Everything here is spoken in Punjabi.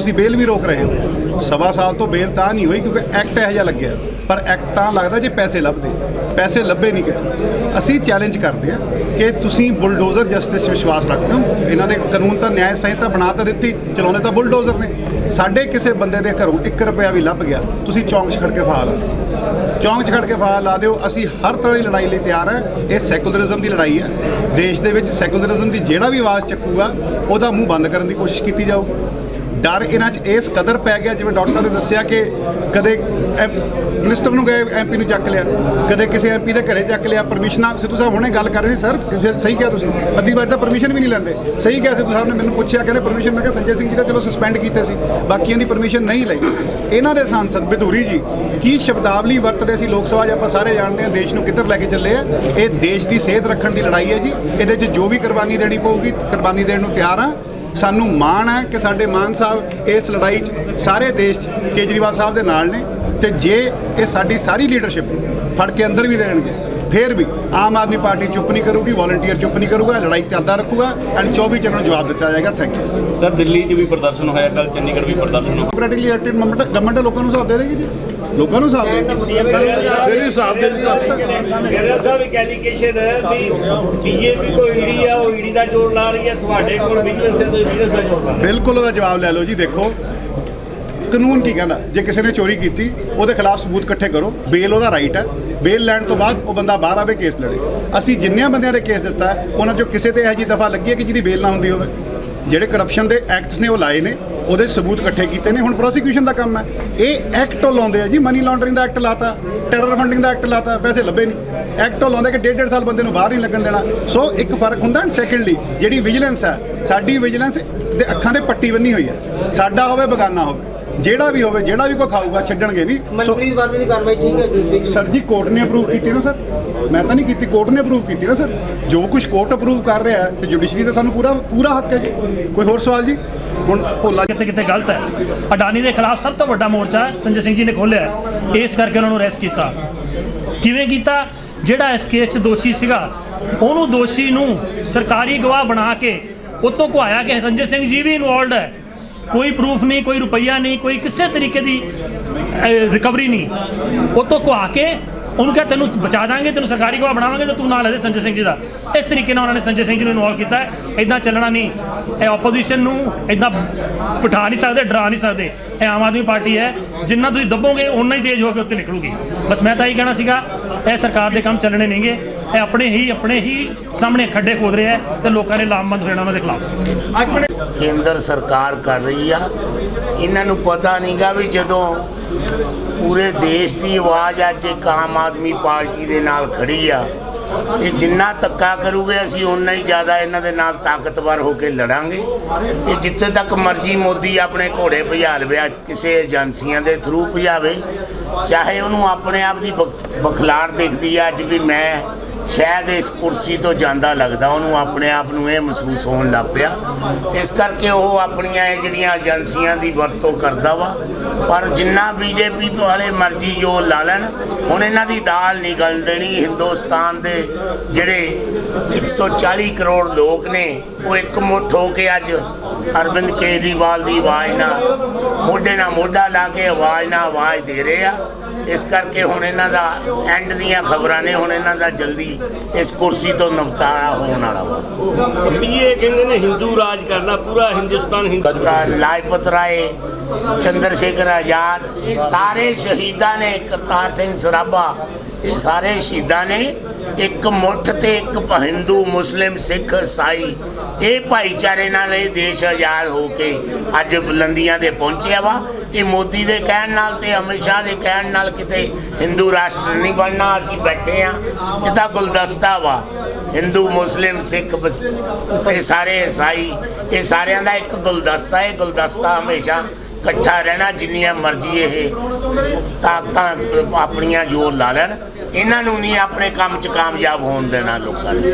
ਤੁਸੀਂ ਬੇਲ ਵੀ ਰੋਕ ਰਹੇ ਹੋ। ਸਵਾ ਸਾਲ ਤੋਂ ਬੇਲ ਤਾਂ ਨਹੀਂ ਹੋਈ ਕਿਉਂਕਿ ਐਕਟ ਇਹੋ ਜਿਹਾ ਲੱਗਿਆ। ਪਰ ਐਕਟ ਤਾਂ ਲੱਗਦਾ ਜੇ ਪੈਸੇ ਲੱਭਦੇ। ਪੈਸੇ ਲੱਭੇ ਨਹੀਂ ਕਿਤੇ। ਅਸੀਂ ਚੈਲੰਜ ਕਰਦੇ ਆ ਕਿ ਤੁਸੀਂ ਬੁਲਡੋਜ਼ਰ ਜਸਟਿਸ ਵਿਸ਼ਵਾਸ ਰੱਖਦੇ ਹੋ। ਇਹਨਾਂ ਦੇ ਕਾਨੂੰਨ ਤਾਂ ਨਿਆਂ ਸੰਹਿਤਾ ਬਣਾ ਤਾਂ ਦਿੱਤੀ ਚਲਾਉਣੇ ਤਾਂ ਬੁਲਡੋਜ਼ਰ ਨੇ। ਸਾਡੇ ਕਿਸੇ ਬੰਦੇ ਦੇ ਘਰੋਂ 1 ਰੁਪਿਆ ਵੀ ਲੱਭ ਗਿਆ, ਤੁਸੀਂ ਚੌਂਕ 'ਚ ਖੜ ਕੇ ਫਾਲ ਚੌਂਕ 'ਚ ਖੜ ਕੇ ਫਾਲ ਲਾ ਦਿਓ। ਅਸੀਂ ਹਰ ਤਰ੍ਹਾਂ ਦੀ ਲੜਾਈ ਲਈ ਤਿਆਰ ਹਾਂ। ਇਹ ਸੈਕੂਲਰਿਜ਼ਮ ਦੀ ਲੜਾਈ ਹੈ। ਦੇਸ਼ ਦੇ ਵਿੱਚ ਸੈਕੂਲਰਿਜ਼ਮ ਦੀ ਜਿਹੜਾ ਵੀ ਆਵਾਜ਼ ਚੱਕੂਗਾ, ਉਹਦਾ ਮੂੰਹ ਬੰਦ ਕਰਨ ਦੀ ਕੋਸ਼ਿਸ਼ ਕੀਤੀ ਜਾਊ। ਡਰ ਇਹਨਾਂ 'ਚ ਇਸ ਕਦਰ ਪੈ ਗਿਆ, ਜਿਵੇਂ ਡਾਕਟਰ ਸਾਹਿਬ ਨੇ ਦੱਸਿਆ ਕਿ ਕਦੇ ਮਿਨਿਸਟਰ ਨੂੰ ਗਏ, ਐਮਪੀ ਨੂੰ ਚੱਕ ਲਿਆ, ਕਦੇ ਕਿਸੇ ਐਮਪੀ ਦੇ ਘਰੇ ਚੱਕ ਲਿਆ, ਪਰਮਿਸ਼ਨਾਂ ਸਿੱਧੂ ਸਾਹਿਬ ਹੁਣੇ ਗੱਲ ਕਰ ਰਹੇ ਸੀ, ਸਰ, ਫਿਰ ਸਹੀ ਕਿਹਾ ਤੁਸੀਂ, ਅੱਧੀ ਵਾਰ ਤਾਂ ਪਰਮਿਸ਼ਨ ਵੀ ਨਹੀਂ ਲੈਂਦੇ। ਸਹੀ ਕਿਹਾ ਸਿੱਧੂ ਸਾਹਿਬ ਨੇ, ਮੈਨੂੰ ਪੁੱਛਿਆ, ਕਹਿੰਦੇ ਪਰਮਿਸ਼ਨ, ਮੈਂ ਕਿਹਾ ਸੰਜੇ ਸਿੰਘ ਜੀ ਦਾ ਚਲੋ ਸਸਪੈਂਡ ਕੀਤੇ ਸੀ, ਬਾਕੀਆਂ ਦੀ ਪਰਮਿਸ਼ਨ ਨਹੀਂ ਲਈ। ਇਹਨਾਂ ਦੇ ਸਾਂਸਦ, ਬਿਧੂਰੀ ਜੀ, ਕੀ ਸ਼ਬਦਾਵਲੀ ਵਰਤਦੇ ਸੀ ਲੋਕ ਸਭਾ 'ਚ ਆਪਾਂ ਸਾਰੇ ਜਾਣਦੇ ਹਾਂ, ਦੇਸ਼ ਨੂੰ ਕਿੱਧਰ ਲੈ ਕੇ ਚੱਲੇ ਆ? ਇਹ ਦੇਸ਼ ਦੀ ਸਿਹਤ ਰੱਖਣ ਦੀ ਲੜਾਈ ਹੈ ਜੀ, ਇਹਦੇ 'ਚ ਜੋ ਵੀ ਕੁਰਬਾਨੀ ਦੇਣੀ ਪਊਗੀ, ਕੁਰਬਾਨੀ ਦੇਣ ਨੂੰ ਤਿਆਰ ਆ ਸਾਨੂੰ ਮਾਣ ਹੈ ਕਿ ਸਾਡੇ ਮਾਨ ਸਾਹਿਬ ਇਸ ਲੜਾਈ 'ਚ ਸਾਰੇ ਦੇਸ਼ 'ਚ ਕੇਜਰੀਵਾਲ ਸਾਹਿਬ ਦੇ ਨਾਲ ਨੇ ਤੇ ਜੇ ਇਹ ਸਾਡੀ ਸਾਰੀ ਲੀਡਰਸ਼ਿਪ ਫੜ ਕੇ ਅੰਦਰ ਵੀ ਦੇਣਗੇ ਫੇਰ ਵੀ ਆਮ ਆਦਮੀ ਪਾਰਟੀ ਚੁੱਪ ਨਹੀਂ ਕਰੂਗੀ ਵਾਲੰਟੀਅਰ ਚੁੱਪ ਨਹੀਂ ਕਰੂਗਾ ਲੜਾਈ ਚੱਲਦਾ ਰੱਖੂਗਾ ਐਂਡ 24 ਚ ਨੂੰ ਜਵਾਬ ਦਿੱਤਾ ਜਾਏਗਾ ਥੈਂਕ ਯੂ ਸਰ ਦਿੱਲੀ 'ਚ ਵੀ ਪ੍ਰਦਰਸ਼ਨ ਹੋਇਆ ਕੱਲ ਚੰਡੀਗੜ੍ਹ ਵੀ ਪ੍ਰਦਰਸ਼ਨ ਹੋਇਆ। ਡੈਮੋਕ੍ਰੈਟਿਕਲੀ ਇਲੈਕਟਿਡ ਗਵਰਨਮੈਂਟ ਲੋਕਾਂ ਨੂੰ ਹਿਸਾਬ ਦੇ ਦੇਗੀ ਜੀ? ਲੋਕਾਂ ਨੂੰ ਦੇ ਸੀਐਮ ਫਿਰ ਹਿਸਾਬ ਦੇ ਦਿੱਤਾ। ਮੇਰਾ ਸਾਹਿਬ ਇੱਕ ਐਲੀਗੇਸ਼ਨ ਹੈ ਵੀ ਬੀਜੇਪੀ ਕੋਈ ਈਡੀ ਆ ਉਹ ਈਡੀ ਦਾ ਜ਼ੋਰ ਲਾ ਰਹੀ ਹੈ ਤੁਹਾਡੇ ਕੋਲ ਬਿਜ਼ਨਸ ਹੈ ਤੁਸੀਂ ਬਿਜ਼ਨਸ ਦਾ ਜ਼ੋਰ ਲਾ ਹੋ। ਬਿਲਕੁਲ ਉਹਦਾ ਜਵਾਬ ਲੈ ਲਓ ਜੀ ਦੇਖੋ। ਕਾਨੂੰਨ ਕੀ ਕਹਿੰਦਾ? ਜੇ ਕਿਸੇ ਨੇ ਚੋਰੀ ਕੀਤੀ ਉਹਦੇ ਖਿਲਾਫ ਸਬੂਤ ਇਕੱਠੇ ਕਰੋ। ਬੇਲ ਉਹਦਾ ਰਾਈਟ ਹੈ। ਬੇਲ ਲੈਣ ਤੋਂ ਬਾਅਦ ਉਹ ਬੰਦਾ ਬਾਹਰ ਆਵੇ ਕੇਸ ਲੜੇ। ਅਸੀਂ ਜਿੰਨਿਆਂ ਬੰਦਿਆਂ ਦੇ ਕੇਸ ਦਿੱਤਾ ਹੈ, ਉਹਨਾਂ ਚੋਂ ਕਿਸੇ ਤੇ ਇਹੋ ਜਿਹੀ ਦਫਾ ਲੱਗੀ ਹੈ ਕਿ ਜਿਹਦੀ ਬੇਲ ਨਾ ਹੁੰਦੀ ਹੋਵੇ? ਜਿਹੜੇ ਕਰਪਸ਼ਨ ਦੇ ਐਕਟਸ ਨੇ ਉਹ ਲਾਏ ਨੇ। ਉਹਦੇ ਸਬੂਤ ਇਕੱਠੇ ਕੀਤੇ ਨੇ। ਹੁਣ ਪ੍ਰੋਸੀਕਿਊਸ਼ਨ ਦਾ ਕੰਮ ਹੈ। ਇਹ ਐਕਟ ਉਹ ਲਾਉਂਦੇ ਆ ਜੀ। ਮਨੀ ਲਾਂਡਰਿੰਗ ਦਾ ਐਕਟ ਲਾਤਾ। ਟੈਰਰ ਫੰਡਿੰਗ ਦਾ ਐਕਟ ਲਾਤਾ। ਪੈਸੇ ਲੱਭੇ ਨਹੀਂ। ਐਕਟ ਉਹ ਲਾਉਂਦੇ ਕਿ ਡੇਢ ਡੇਢ ਸਾਲ ਬੰਦੇ ਨੂੰ ਬਾਹਰ ਨਹੀਂ ਲੱਗਣ ਦੇਣਾ। ਸੋ ਇੱਕ ਫ਼ਰਕ ਹੁੰਦਾ। ਐਂਡ ਸੈਕੰਡਲੀ ਜਿਹੜੀ ਵਿਜੀਲੈਂਸ ਹੈ, ਸਾਡੀ ਵਿਜੀਲੈਂਸ ਦੇ ਅੱਖਾਂ ਤੇ ਪੱਟੀ ਬੰਨੀ ਹੋਈ ਹੈ। ਸਾਡਾ ਹੋਵੇ, ਬਗਾਨਾ ਹੋਵੇ। ਜਿਹੜਾ ਵੀ ਹੋਵੇ ਜਿਹੜਾ ਵੀ ਕੋਈ ਖਾਊਗਾ ਛੱਡਣਗੇ ਨਹੀਂ ਮਨਪ੍ਰੀਤ ਬਾਦਲ ਦੀ ਕਾਰਵਾਈ ਠੀਕ ਹੈ ਤੁਸੀਂ ਸਰ ਜੀ ਕੋਰਟ ਨੇ ਅਪਰੂਵ ਕੀਤੀ ਨਾ ਸਰ? ਮੈਂ ਤਾਂ ਨਹੀਂ ਕੀਤੀ ਕੋਰਟ ਨੇ ਅਪਰੂਵ ਕੀਤੀ ਨਾ ਸਰ? ਜੋ ਕੁਝ ਕੋਰਟ ਅਪਰੂਵ ਕਰ ਰਿਹਾ ਹੈ ਤੇ ਜੁਡੀਸ਼ਰੀ ਦਾ ਸਾਨੂੰ ਪੂਰਾ ਪੂਰਾ ਹੱਕ ਹੈ ਜੀ। ਕੋਈ ਹੋਰ ਸਵਾਲ ਜੀ? ਹੁਣ ਭੋਲਾ ਕਿਤੇ ਕਿਤੇ ਗਲਤ ਹੈ। ਅਡਾਨੀ ਦੇ ਖਿਲਾਫ ਸਭ ਤੋਂ ਵੱਡਾ ਮੋਰਚਾ ਸੰਜੇ ਸਿੰਘ ਜੀ ਨੇ ਖੋਲ੍ਹਿਆ ਹੈ। ਇਸ ਕਰਕੇ ਉਹਨਾਂ ਨੂੰ ਅਰੈਸਟ ਕੀਤਾ। ਕਿਵੇਂ ਕੀਤਾ? ਜਿਹੜਾ ਇਸ ਕੇਸ 'ਚ ਦੋਸ਼ੀ ਸੀਗਾ ਉਹਨੂੰ ਦੋਸ਼ੀ ਨੂੰ ਸਰਕਾਰੀ ਗਵਾਹ ਬਣਾ ਕੇ ਉਤੋਂ ਘੁਆਇਆ ਕਿ ਸੰਜੇ ਸਿੰਘ ਜੀ ਵੀ ਇਨਵੋਲਡ ਹੈ। ਕੋਈ ਪ੍ਰੂਫ ਨਹੀਂ, ਕੋਈ ਰੁਪਈਆ ਨਹੀਂ, ਕੋਈ ਕਿਸੇ ਤਰੀਕੇ ਦੀ ਰਿਕਵਰੀ ਨਹੀਂ। ਉਹ ਉਤੋਂ ਘੁਆ ਕੇ ਉਹਨੂੰ ਕਿਹਾ, ਤੈਨੂੰ ਬਚਾ ਦਾਂਗੇ, ਤੈਨੂੰ ਸਰਕਾਰੀ ਗਵਾਹ ਬਣਾਵਾਂਗੇ ਤੇ ਤੂੰ ਨਾਲ ਇਹਦੇ ਸੰਜੇ ਸਿੰਘ ਜੀ ਦਾ। ਇਸ ਤਰੀਕੇ ਨਾਲ ਉਹਨਾਂ ਨੇ ਸੰਜੇ ਸਿੰਘ ਜੀ ਨੂੰ ਇਨਵੋਲਵ ਕੀਤਾ। ਇਦਾਂ ਚੱਲਣਾ ਨਹੀਂ। ਇਹ ਆਪੋਜੀਸ਼ਨ ਨੂੰ ਇਦਾਂ ਬਿਠਾ ਨਹੀਂ ਸਕਦੇ, ਡਰਾ ਨਹੀਂ ਸਕਦੇ। ਇਹ ਆਮ ਆਦਮੀ ਪਾਰਟੀ ਹੈ। ਜਿੰਨਾ ਤੁਸੀਂ ਦੱਬੋਗੇ ਉਨਾ ਹੀ ਤੇਜ਼ ਹੋ ਕੇ ਉੱਤੇ ਨਿਕਲੂਗੀ। ਬਸ ਮੈਂ ਤਾਂ ਇਹੀ ਕਹਿਣਾ ਸੀਗਾ ਇਹ ਸਰਕਾਰ ਦੇ ਕੰਮ ਚੱਲਣੇ ਨਹੀਂਗੇ ਇਹ ਆਪਣੇ ਹੀ ਆਪਣੇ ਹੀ ਸਾਹਮਣੇ ਖੱਡੇ ਖੋਦ ਰਿਹਾ ਤੇ ਲੋਕਾਂ ਨੇ ਲਾਮਬੰਦ ਹੋ ਉਹਨਾਂ ਦੇ ਖਿਲਾਫ। ਕੇਂਦਰ ਸਰਕਾਰ ਕਰ ਰਹੀ ਆ। ਇਹਨਾਂ ਨੂੰ ਪਤਾ ਨਹੀਂਗਾ ਵੀ ਜਦੋਂ ਪੂਰੇ ਦੇਸ਼ ਦੀ ਆਵਾਜ਼ ਅੱਜ ਇੱਕ ਆਮ ਆਦਮੀ ਪਾਰਟੀ ਦੇ ਨਾਲ ਖੜੀ ਆ। ਇਹ ਜਿੰਨਾ ਧੱਕਾ ਕਰੂਗੇ, ਅਸੀਂ ਓਨਾ ਹੀ ਜ਼ਿਆਦਾ ਇਹਨਾਂ ਦੇ ਨਾਲ ਤਾਕਤਵਰ ਹੋ ਕੇ ਲੜਾਂਗੇ। ਇਹ ਜਿੱਥੇ ਤੱਕ ਮਰਜ਼ੀ ਮੋਦੀ ਆਪਣੇ ਘੋੜੇ ਭਜਾ ਲਵੇ ਕਿਸੇ ਏਜੰਸੀਆਂ ਦੇ ਥਰੂ ਭਜਾਵੇ। ਚਾਹੇ ਉਹਨੂੰ ਆਪਣੇ ਆਪ ਦੀ ਬਖਲਾੜ ਦੇਖਦੀ ਆ, ਅੱਜ ਵੀ ਮੈਂ ਸ਼ਾਇਦ ਇਸ ਕੁਰਸੀ ਤੋਂ ਜਾਂਦਾ ਲੱਗਦਾ, ਉਹਨੂੰ ਆਪਣੇ ਆਪ ਨੂੰ ਇਹ ਮਹਿਸੂਸ ਹੋਣ ਲੱਗ ਪਿਆ। ਇਸ ਕਰਕੇ ਉਹ ਆਪਣੀਆਂ ਇਹ ਜਿਹੜੀਆਂ ਏਜੰਸੀਆਂ ਦੀ ਵਰਤੋਂ ਕਰਦਾ ਵਾ, ਪਰ ਜਿੰਨਾ ਬੀਜੇਪੀ ਵਾਲੇ ਮਰਜ਼ੀ ਜੋ ਲਾ ਲੈਣ, ਹੁਣ ਇਹਨਾਂ ਦੀ ਦਾਲ ਨਿਕਲ ਦੇਣੀ। ਹਿੰਦੁਸਤਾਨ ਦੇ ਜਿਹੜੇ 140 ਕਰੋੜ ਲੋਕ ਨੇ, ਉਹ ਇੱਕ ਮੁੱਠ ਹੋ ਕੇ ਅੱਜ ਅਰਵਿੰਦ ਕੇਜਰੀਵਾਲ ਦੀ ਆਵਾਜ਼ ਨਾਲ ਮੋਢੇ ਨਾਲ ਮੋਢਾ ਲਾ ਕੇ ਆਵਾਜ਼ ਨਾਲ ਆਵਾਜ਼ ਦੇ ਰਹੇ ਆ। ਇਸ ਕਰਕੇ ਹੁਣ ਇਹਨਾਂ ਦਾ ਐਂਡ ਦੀਆਂ ਖਬਰਾਂ ਨੇ ਹੁਣ ਇਹਨਾਂ ਦਾ ਜਲਦੀ ਇਸ ਕੁਰਸੀ ਤੋਂ ਨਿਪਟਾਰਾ ਹੋਣ ਵਾਲਾ ਵਾ। ਇਹ ਕਹਿੰਦੇ ਨੇ ਹਿੰਦੂ ਰਾਜ ਕਰਨਾ ਪੂਰਾ ਹਿੰਦੁਸਤਾਨ ਹਿੰਦੂ। ਲਾਜਪਤ ਰਾਏ ਚੰਦਰ ਸ਼ੇਖਰ ਆਜ਼ਾਦ ਇਹ ਸਾਰੇ ਸ਼ਹੀਦਾਂ ਨੇ ਕਰਤਾਰ ਸਿੰਘ ਸਰਾਭਾ ਇਹ ਸਾਰੇ ਸ਼ਹੀਦਾਂ ਨੇ, ਇੱਕ ਮੁੱਠ ਤੇ ਇੱਕ ਹਿੰਦੂ, ਮੁਸਲਿਮ, ਸਿੱਖ ਈਸਾਈ ਇਹ ਭਾਈਚਾਰੇ ਨਾਲ ਇਹ ਦੇਸ਼ ਆਜ਼ਾਦ ਹੋ ਕੇ ਅੱਜ ਬੁਲੰਦੀਆਂ ਦੇ ਪਹੁੰਚਿਆ ਵਾ। ਇਹ ਮੋਦੀ ਦੇ ਕਹਿਣ ਨਾਲ ਤੇ ਅਮਿਤ ਸ਼ਾਹ ਦੇ ਕਹਿਣ ਨਾਲ ਕਿਤੇ ਹਿੰਦੂ ਰਾਸ਼ਟਰ ਨਹੀਂ ਬਣਨਾ, ਅਸੀਂ ਬੈਠੇ ਆ। ਇਹ ਤਾਂ ਗੁਲਦਸਤਾ ਵਾ। ਹਿੰਦੂ, ਮੁਸਲਿਮ, ਸਿੱਖ ਇਹ ਸਾਰੇ ਈਸਾਈ ਇਹ ਸਾਰਿਆਂ ਦਾ ਇੱਕ ਗੁਲਦਸਤਾ ਹੈ ਗੁਲਦਸਤਾ ਹਮੇਸ਼ਾ ਇਕੱਠਾ ਰਹਿਣਾ, ਜਿੰਨੀਆਂ ਮਰਜ਼ੀ ਇਹ ਤਾਕਤਾਂ ਆਪਣੀਆਂ ਜੋਰ ਲਾ ਲੈਣ। ਇਹਨਾਂ ਨੂੰ ਨਹੀਂ ਆਪਣੇ ਕੰਮ 'ਚ ਕਾਮਯਾਬ ਹੋਣ ਦੇਣਾ ਲੋਕਾਂ ਨੇ।